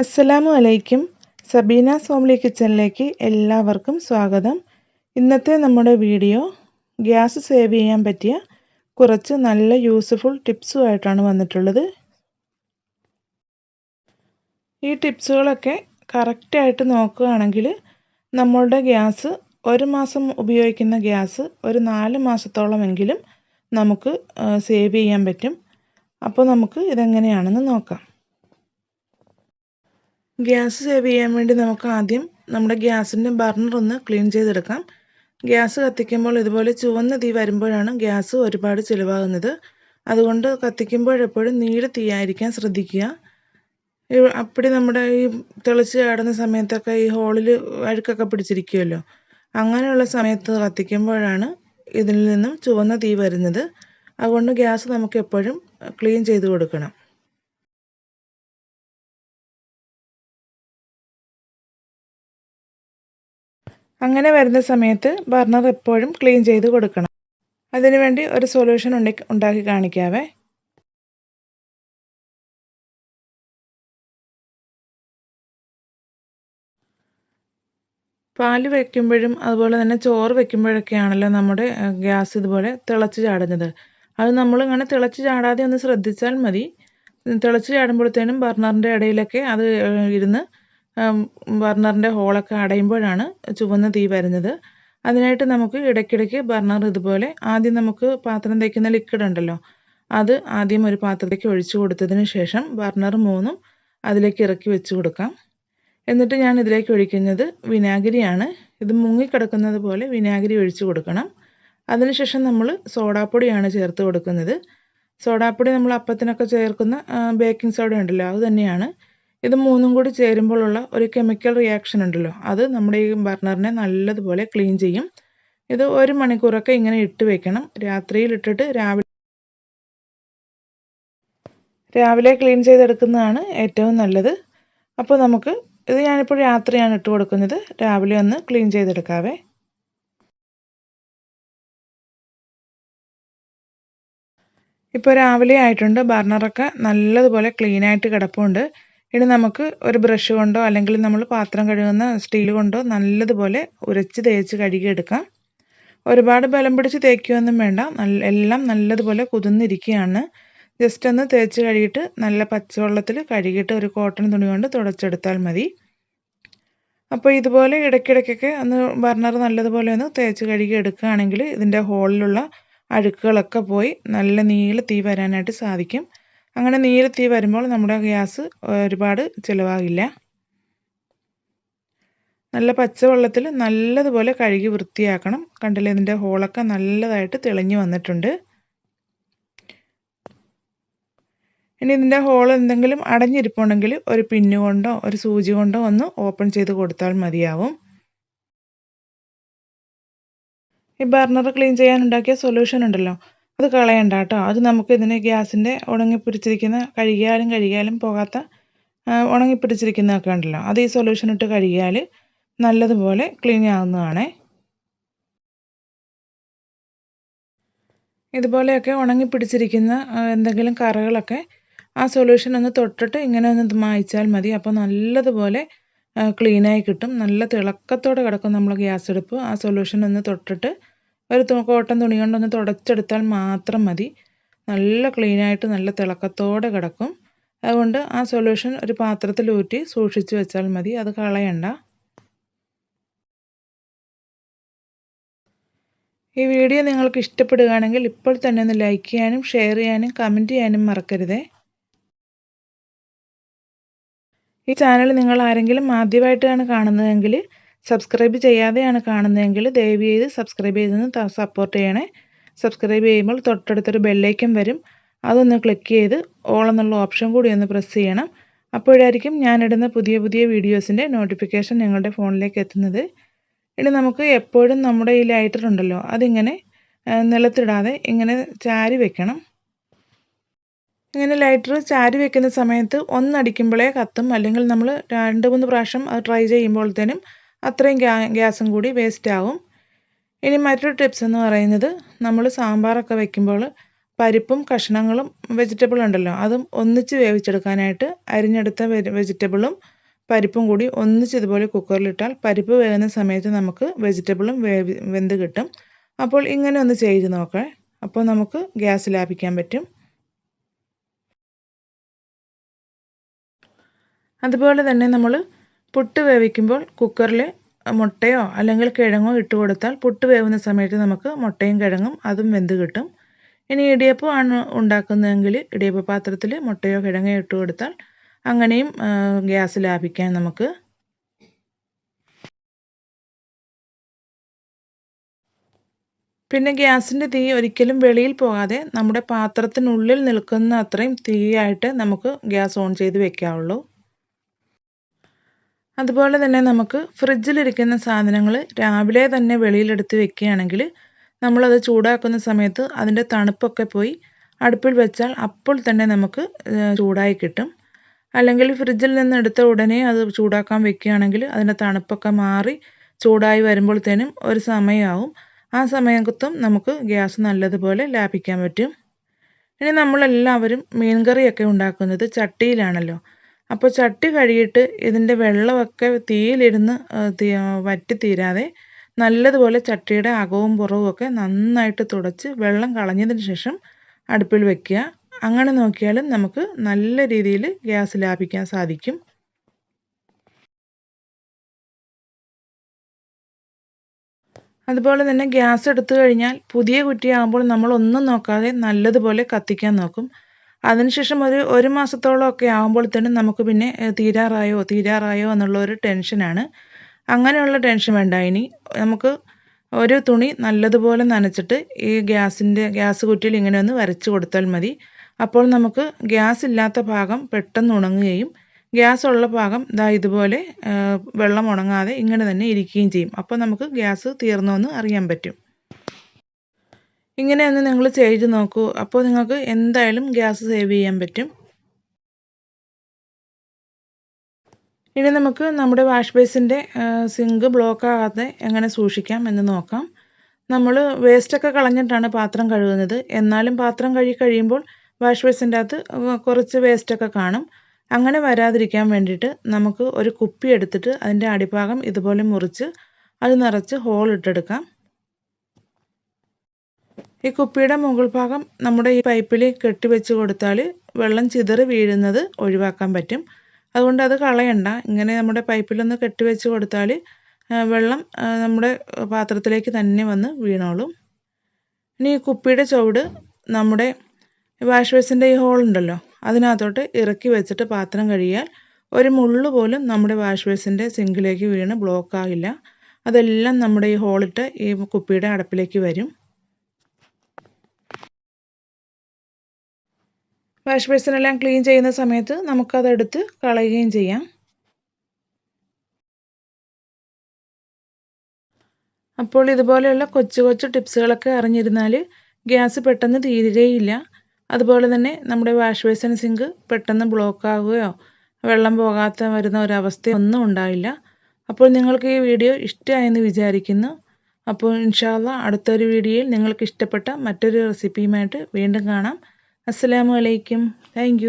അസ്സലാമു അലൈക്കും. സബീന സോംലി കിച്ചണിലേക്ക് എല്ലാവർക്കും സ്വാഗതം. ഇന്നത്തെ നമ്മുടെ വീഡിയോ ഗ്യാസ് സേവ് ചെയ്യാൻ പറ്റിയ കുറച്ച് നല്ല യൂസ്ഫുൾ ടിപ്സുമായിട്ടാണ് വന്നിട്ടുള്ളത്. ഈ ടിപ്സുകളൊക്കെ കറക്റ്റായിട്ട് നോക്കുകയാണെങ്കിൽ നമ്മളുടെ ഗ്യാസ് ഒരു മാസം ഉപയോഗിക്കുന്ന ഗ്യാസ് ഒരു നാല് മാസത്തോളമെങ്കിലും നമുക്ക് സേവ് ചെയ്യാൻ പറ്റും. അപ്പോൾ നമുക്ക് ഇതെങ്ങനെയാണെന്ന് നോക്കാം. ഗ്യാസ് സേവ് ചെയ്യാൻ വേണ്ടി നമുക്ക് ആദ്യം നമ്മുടെ ഗ്യാസിന്റെ ബർണർ ഒന്ന് ക്ലീൻ ചെയ്തെടുക്കാം. ഗ്യാസ് കത്തിക്കുമ്പോൾ ഇതുപോലെ ചുവന്ന തീ വരുമ്പോഴാണ് ഗ്യാസ് ഒരുപാട് ചിലവാകുന്നത്. അതുകൊണ്ട് കത്തിക്കുമ്പോഴെപ്പോഴും നീല തീയായിരിക്കാൻ ശ്രദ്ധിക്കുക. അപ്പടി നമ്മുടെ ഈ തെളിച്ച് ചാടുന്ന സമയത്തൊക്കെ ഈ ഹോളിൽ അഴുക്കൊക്കെ പിടിച്ചിരിക്കുമല്ലോ അങ്ങനെയുള്ള സമയത്ത് കത്തിക്കുമ്പോഴാണ് ഇതിൽ നിന്നും ചുവന്ന തീ വരുന്നത്. അതുകൊണ്ട് ഗ്യാസ് നമുക്ക് എപ്പോഴും ക്ലീൻ ചെയ്ത് കൊടുക്കണം. അങ്ങനെ വരുന്ന സമയത്ത് ബർണർ എപ്പോഴും ക്ലീൻ ചെയ്ത് കൊടുക്കണം. അതിനുവേണ്ടി ഒരു സൊല്യൂഷൻ ഉണ്ടാക്കി കാണിക്കാവേ. പാൽ വയ്ക്കുമ്പോഴും അതുപോലെ തന്നെ ചോറ് വയ്ക്കുമ്പോഴൊക്കെയാണല്ലോ നമ്മുടെ ഗ്യാസ് ഇതുപോലെ തിളച്ച് ചാടുന്നത്. അത് നമ്മളിങ്ങനെ തിളച്ച് ചാടാതെ ഒന്ന് ശ്രദ്ധിച്ചാൽ മതി. തിളച്ച് ചാടുമ്പോഴത്തേനും ബർണറിന്റെ ഇടയിലൊക്കെ അത് ഇരുന്ന് ബർണറിന്റെ ഹോളൊക്കെ അടയുമ്പോഴാണ് ചുവന്ന തീ വരുന്നത്. അതിനായിട്ട് നമുക്ക് ഇടയ്ക്കിടയ്ക്ക് ബർണർ ഇതുപോലെ ആദ്യം നമുക്ക് പാത്രം തേക്കുന്ന ലിക്വിഡ് ഉണ്ടല്ലോ അത് ആദ്യം ഒരു പാത്രത്തിലേക്ക് ഒഴിച്ചു കൊടുത്തതിന് ശേഷം ബർണർ മൂന്നും അതിലേക്ക് ഇറക്കി വെച്ച് കൊടുക്കാം. എന്നിട്ട് ഞാൻ ഇതിലേക്ക് ഒഴിക്കുന്നത് വിനാഗിരിയാണ്. ഇത് മുങ്ങിക്കിടക്കുന്നത് പോലെ വിനാഗിരി ഒഴിച്ചു കൊടുക്കണം. അതിനുശേഷം നമ്മൾ സോഡാപ്പൊടിയാണ് ചേർത്ത് കൊടുക്കുന്നത്. സോഡാപ്പൊടി നമ്മൾ അപ്പത്തിനൊക്കെ ചേർക്കുന്ന ബേക്കിംഗ് സോഡ ഉണ്ടല്ലോ അത് തന്നെയാണ്. ഇത് മൂന്നും കൂടി ചേരുമ്പോഴുള്ള ഒരു കെമിക്കൽ റിയാക്ഷൻ ഉണ്ടല്ലോ. അത് നമ്മുടെ ഈ ബർണറിനെ നല്ലതുപോലെ ക്ലീൻ ചെയ്യും. ഇത് ഒരു മണിക്കൂറൊക്കെ ഇങ്ങനെ ഇട്ട് വെക്കണം. രാത്രിയിൽ ഇട്ടിട്ട് രാവിലെ രാവിലെ ക്ലീൻ ചെയ്തെടുക്കുന്നതാണ് ഏറ്റവും നല്ലത്. അപ്പോൾ നമുക്ക് ഇത് ഞാനിപ്പോൾ രാത്രിയാണ് ഇട്ട് കൊടുക്കുന്നത്. രാവിലെ ഒന്ന് ക്ലീൻ ചെയ്തെടുക്കാവേ. ഇപ്പോൾ രാവിലെ ആയിട്ടുണ്ട്. ബർണറൊക്കെ നല്ലതുപോലെ ക്ലീനായിട്ട് കിടപ്പുണ്ട്. ഇനി നമുക്ക് ഒരു ബ്രഷ് കൊണ്ടോ അല്ലെങ്കിൽ നമ്മൾ പാത്രം കഴുകുന്ന സ്റ്റീൽ കൊണ്ടോ നല്ലതുപോലെ ഉരച്ച് തേച്ച് കഴുകിയെടുക്കാം ഒരുപാട് ബലം പിടിച്ച് തേക്കുകയൊന്നും വേണ്ട. എല്ലാം നല്ലതുപോലെ കുതിർന്നിരിക്കുകയാണ്. ജസ്റ്റ് ഒന്ന് തേച്ച് കഴുകിയിട്ട് നല്ല പച്ചവെള്ളത്തിൽ കഴുകിയിട്ട് ഒരു കോട്ടൺ തുണി കൊണ്ട് തുടച്ചെടുത്താൽ മതി. അപ്പോൾ ഇതുപോലെ ഇടയ്ക്കിടയ്ക്കൊക്കെ ഒന്ന് ബർണർ നല്ലതുപോലെ ഒന്ന് തേച്ച് കഴുകി എടുക്കുകയാണെങ്കിൽ ഇതിന്റെ ഹോളിലുള്ള അഴുക്കുകളൊക്കെ പോയി നല്ല നീല തീ വരാനായിട്ട് സാധിക്കും. അങ്ങനെ നീര് തീ വരുമ്പോൾ നമ്മുടെ ഗ്യാസ് ഒരുപാട് ചിലവാകില്ല. നല്ല പച്ചവെള്ളത്തിൽ നല്ലതുപോലെ കഴുകി വൃത്തിയാക്കണം. കണ്ടില്ലേ ഇതിന്റെ ഹോളൊക്കെ നല്ലതായിട്ട് തെളിഞ്ഞു വന്നിട്ടുണ്ട്. ഇനി ഇതിന്റെ ഹോൾ എന്തെങ്കിലും അടഞ്ഞിരിപ്പുണ്ടെങ്കിൽ ഒരു പിന്നുകൊണ്ടോ ഒരു സൂചി കൊണ്ടോ ഒന്ന് ഓപ്പൺ ചെയ്ത് കൊടുത്താൽ മതിയാവും. ഈ ബർണർ ക്ലീൻ ചെയ്യാൻ ഉണ്ടാക്കിയ സൊല്യൂഷൻ ഉണ്ടല്ലോ. അത് കളയണ്ട കേട്ടോ. അത് നമുക്ക് ഇതിന് ഗ്യാസിന്റെ ഉണങ്ങിപ്പിടിച്ചിരിക്കുന്ന കഴുകിയാലും കഴുകിയാലും പോകാത്ത ഉണങ്ങിപ്പിടിച്ചിരിക്കുന്നതൊക്കെ ഉണ്ടല്ലോ അത് ഈ സൊല്യൂഷൻ ഇട്ട് കഴുകിയാൽ നല്ലതുപോലെ ക്ലീൻ ആവുന്നതാണേ. ഇതുപോലെയൊക്കെ ഉണങ്ങിപ്പിടിച്ചിരിക്കുന്ന എന്തെങ്കിലും കറകളൊക്കെ ആ സൊല്യൂഷൻ ഒന്ന് തൊട്ടിട്ട് ഇങ്ങനെ ഒന്ന് മായ്ച്ചാൽ മതി. അപ്പോൾ നല്ലതുപോലെ ക്ലീനായി കിട്ടും. നല്ല തിളക്കത്തോടെ കിടക്കും നമ്മൾ ഗ്യാസ് അടുപ്പ്. ആ സൊല്യൂഷൻ ഒന്ന് തൊട്ടിട്ട് ഒരു കോട്ടൻ തുണി കൊണ്ടൊന്ന് തുടച്ചെടുത്താൽ മാത്രം മതി. നല്ല ക്ലീനായിട്ട് നല്ല തിളക്കത്തോടെ കിടക്കും. അതുകൊണ്ട് ആ സൊല്യൂഷൻ ഒരു പാത്രത്തിൽ ഊറ്റി സൂക്ഷിച്ച് വെച്ചാൽ മതി. അത് കളയണ്ട. ഈ വീഡിയോ നിങ്ങൾക്ക് ഇഷ്ടപ്പെടുകയാണെങ്കിൽ ഇപ്പോൾ തന്നെ ഒന്ന് ലൈക്ക് ചെയ്യാനും ഷെയർ ചെയ്യാനും കമന്റ് ചെയ്യാനും മറക്കരുതേ. ഈ ചാനൽ നിങ്ങൾ ആരെങ്കിലും ആദ്യമായിട്ടാണ് കാണുന്നതെങ്കിൽ സബ്സ്ക്രൈബ് ചെയ്യാതെയാണ് കാണുന്നതെങ്കിൽ ദയവ് ചെയ്ത് സബ്സ്ക്രൈബ് ചെയ്തൊന്ന് സപ്പോർട്ട് ചെയ്യണേ. സബ്സ്ക്രൈബ് ചെയ്യുമ്പോൾ തൊട്ടടുത്തൊരു ബെല്ലൈക്കൻ വരും. അതൊന്ന് ക്ലിക്ക് ചെയ്ത് ഓൾ എന്നുള്ള ഓപ്ഷൻ കൂടി ഒന്ന് പ്രസ് ചെയ്യണം. അപ്പോഴായിരിക്കും ഞാനിടുന്ന പുതിയ പുതിയ വീഡിയോസിന്റെ നോട്ടിഫിക്കേഷൻ നിങ്ങളുടെ ഫോണിലേക്ക് എത്തുന്നത്. ഇനി നമുക്ക് എപ്പോഴും നമ്മുടെ ഈ ലൈറ്റർ ഉണ്ടല്ലോ അതിങ്ങനെ നിലത്തിടാതെ ഇങ്ങനെ ചാരി വെക്കണം. ഇങ്ങനെ ലൈറ്റർ ചാരി വെക്കുന്ന സമയത്ത് ഒന്നടിക്കുമ്പോഴേ കത്തും. അല്ലെങ്കിൽ നമ്മൾ രണ്ട് മൂന്ന് പ്രാവശ്യം അത് ട്രൈ ചെയ്യുമ്പോഴത്തേനും അത്രയും ഗ്യാസും കൂടി വേസ്റ്റ് ആവും ഇനി മറ്റൊരു ടിപ്സ് എന്ന് പറയുന്നത് നമ്മൾ സാമ്പാറൊക്കെ വെക്കുമ്പോൾ പരിപ്പും കഷ്ണങ്ങളും വെജിറ്റബിൾ ഉണ്ടല്ലോ അതും ഒന്നിച്ച് വേവിച്ചെടുക്കാനായിട്ട് അരിഞ്ഞെടുത്ത വെജിറ്റബിളും പരിപ്പും കൂടി ഒന്നിച്ച് ഇതുപോലെ കുക്കറിലിട്ടാൽ പരിപ്പ് വേകുന്ന സമയത്ത് നമുക്ക് വെജിറ്റബിളും വേവി വെന്ത് കിട്ടും. അപ്പോൾ ഇങ്ങനെ ഒന്ന് ചെയ്ത് നോക്കാം അപ്പോൾ നമുക്ക് ഗ്യാസ് ലാഭിക്കാൻ പറ്റും. അതുപോലെ തന്നെ നമ്മൾ പുട്ട് വേവിക്കുമ്പോൾ കുക്കറിൽ മുട്ടയോ അല്ലെങ്കിൽ കിഴങ്ങോ ഇട്ട് കൊടുത്താൽ പുട്ട് വേവുന്ന സമയത്ത് നമുക്ക് മുട്ടയും കിഴങ്ങും അതും വെന്ത് കിട്ടും. ഇനി ഇടിയപ്പം ആണ് ഉണ്ടാക്കുന്നതെങ്കിൽ ഇടിയപ്പ പാത്രത്തിൽ മുട്ടയോ കിഴങ്ങോ ഇട്ട് കൊടുത്താൽ അങ്ങനെയും ഗ്യാസ് ലാഭിക്കാൻ നമുക്ക് പിന്നെ ഗ്യാസിന്റെ തീ ഒരിക്കലും വെളിയിൽ പോകാതെ നമ്മുടെ പാത്രത്തിനുള്ളിൽ നിൽക്കുന്ന അത്രയും തീയായിട്ട് നമുക്ക് ഗ്യാസ് ഓൺ ചെയ്ത് വെക്കാവുള്ളൂ. അതുപോലെ തന്നെ നമുക്ക് ഫ്രിഡ്ജിലിരിക്കുന്ന സാധനങ്ങൾ രാവിലെ തന്നെ വെളിയിലെടുത്ത് വെക്കുകയാണെങ്കിൽ നമ്മളത് ചൂടാക്കുന്ന സമയത്ത് അതിന്റെ തണുപ്പൊക്കെ പോയി അടുപ്പിൽ വെച്ചാൽ അപ്പോൾ തന്നെ നമുക്ക് ചൂടായി കിട്ടും. അല്ലെങ്കിൽ ഫ്രിഡ്ജിൽ നിന്ന് എടുത്ത ഉടനെ അത് ചൂടാക്കാൻ വെക്കുകയാണെങ്കിൽ അതിന്റെ തണുപ്പൊക്കെ മാറി ചൂടായി വരുമ്പോഴത്തേനും ഒരു സമയമാവും. ആ സമയത്തും നമുക്ക് ഗ്യാസ് നല്ലതുപോലെ ലാഭിക്കാൻ പറ്റും. ഇനി നമ്മളെല്ലാവരും മീൻ കറിയൊക്കെ ഉണ്ടാക്കുന്നത് ചട്ടിയിലാണല്ലോ. അപ്പോൾ ചട്ടി കഴുകിയിട്ട് ഇതിന്റെ വെള്ളമൊക്കെ തീയിലിരുന്ന് വറ്റി തീരാതെ നല്ലതുപോലെ ചട്ടിയുടെ അകവും പുറവും ഒക്കെ നന്നായിട്ട് തുടച്ച് വെള്ളം കളഞ്ഞതിന് ശേഷം അടുപ്പിൽ വെക്കുക. അങ്ങനെ നോക്കിയാലും നമുക്ക് നല്ല രീതിയിൽ ഗ്യാസ് ലാഭിക്കാൻ സാധിക്കും. അതുപോലെ തന്നെ ഗ്യാസ് എടുത്തു കഴിഞ്ഞാൽ പുതിയ കുറ്റിയാകുമ്പോൾ നമ്മൾ ഒന്നും നോക്കാതെ നല്ലതുപോലെ കത്തിക്കാൻ നോക്കും. അതിനുശേഷം ഒരു ഒരു മാസത്തോളം ഒക്കെ ആകുമ്പോഴത്തേനും നമുക്ക് പിന്നെ തീരാറായോ തീരാറായോ എന്നുള്ള ഒരു ടെൻഷനാണ്. അങ്ങനെയുള്ള ടെൻഷൻ വേണ്ട. ഇനി നമുക്ക് ഒരു തുണി നല്ലതുപോലെ നനച്ചിട്ട് ഈ ഗ്യാസിന്റെ ഗ്യാസ് കുറ്റിയിൽ ഇങ്ങനെ ഒന്ന് വരച്ച് കൊടുത്താൽ മതി. അപ്പോൾ നമുക്ക് ഗ്യാസ് ഇല്ലാത്ത ഭാഗം പെട്ടെന്ന് ഉണങ്ങുകയും ഗ്യാസ് ഉള്ള ഭാഗം ദാ ഇതുപോലെ വെള്ളം ഉണങ്ങാതെ ഇങ്ങനെ തന്നെ ഇരിക്കുകയും ചെയ്യും. അപ്പോൾ നമുക്ക് ഗ്യാസ് തീർന്നോ എന്ന് അറിയാൻ പറ്റും. ഇങ്ങനെ ഒന്ന് നിങ്ങൾ ചെയ്ത് നോക്കൂ. അപ്പോൾ നിങ്ങൾക്ക് എന്തായാലും ഗ്യാസ് സേവ് ചെയ്യാൻ പറ്റും. ഇനി നമുക്ക് നമ്മുടെ വാഷ് ബേസിന്റെ സിങ്ക് ബ്ലോക്ക് ആകാതെ എങ്ങനെ സൂക്ഷിക്കാം എന്ന് നോക്കാം. നമ്മൾ വേസ്റ്റൊക്കെ കളഞ്ഞിട്ടാണ് പാത്രം കഴുകുന്നത്. എന്നാലും പാത്രം കഴുകി കഴിയുമ്പോൾ വാഷ് ബേസിന്റെ അകത്ത് കുറച്ച് വേസ്റ്റൊക്കെ കാണും. അങ്ങനെ വരാതിരിക്കാൻ വേണ്ടിയിട്ട് നമുക്ക് ഒരു കുപ്പി എടുത്തിട്ട് അതിന്റെ അടിഭാഗം ഇതുപോലെ മുറിച്ച് അത് നിറച്ച് ഹോൾ ഇട്ടെടുക്കാം. ഈ കുപ്പിയുടെ മുകൾ ഭാഗം നമ്മുടെ ഈ പൈപ്പിൽ കെട്ടിവെച്ച് കൊടുത്താൽ വെള്ളം ചിതറി വീഴുന്നത് ഒഴിവാക്കാൻ പറ്റും. അതുകൊണ്ട് അത് കളയണ്ട. ഇങ്ങനെ നമ്മുടെ പൈപ്പിലൊന്ന് കെട്ടിവെച്ച് കൊടുത്താൽ വെള്ളം നമ്മുടെ പാത്രത്തിലേക്ക് തന്നെ വന്ന് വീണോളും. ഇനി ഈ കുപ്പിയുടെ ചുവട് നമ്മുടെ വാഷ് ബേസിന്റെ ഈ ഹോളുണ്ടല്ലോ അതിനകത്തോട്ട് ഇറക്കി വെച്ചിട്ട് പാത്രം കഴിയാൽ ഒരു മുള്ളു പോലും നമ്മുടെ വാഷ് ബേസിന്റെ സിങ്കിലേക്ക് വീണ് ബ്ലോക്ക് ആകില്ല. അതെല്ലാം നമ്മുടെ ഈ ഹോളിട്ട് ഈ കുപ്പിയുടെ അടപ്പിലേക്ക് വരും. വാഷ് ബേസിനെല്ലാം ക്ലീൻ ചെയ്യുന്ന സമയത്ത് നമുക്കതെടുത്ത് കളയുകയും ചെയ്യാം. അപ്പോൾ ഇതുപോലെയുള്ള കൊച്ചു കൊച്ചു ടിപ്സുകളൊക്കെ അറിഞ്ഞിരുന്നാൽ ഗ്യാസ് പെട്ടെന്ന് തീരുകയില്ല. അതുപോലെ തന്നെ നമ്മുടെ വാഷ് ബേസിൻ സിങ്ക് പെട്ടെന്ന് ബ്ലോക്ക് ആവുകയോ വെള്ളം പോകാത്ത വരുന്ന ഒരവസ്ഥയൊന്നും ഉണ്ടാവില്ല അപ്പോൾ നിങ്ങൾക്ക് ഈ വീഡിയോ ഇഷ്ടമായെന്ന് വിചാരിക്കുന്നു. അപ്പോൾ ഇൻഷാല്ല അടുത്തൊരു വീഡിയോയിൽ നിങ്ങൾക്ക് ഇഷ്ടപ്പെട്ട മറ്റൊരു റെസിപ്പിയുമായിട്ട് വീണ്ടും കാണാം. അസ്സലാമു അലൈക്കും. താങ്ക്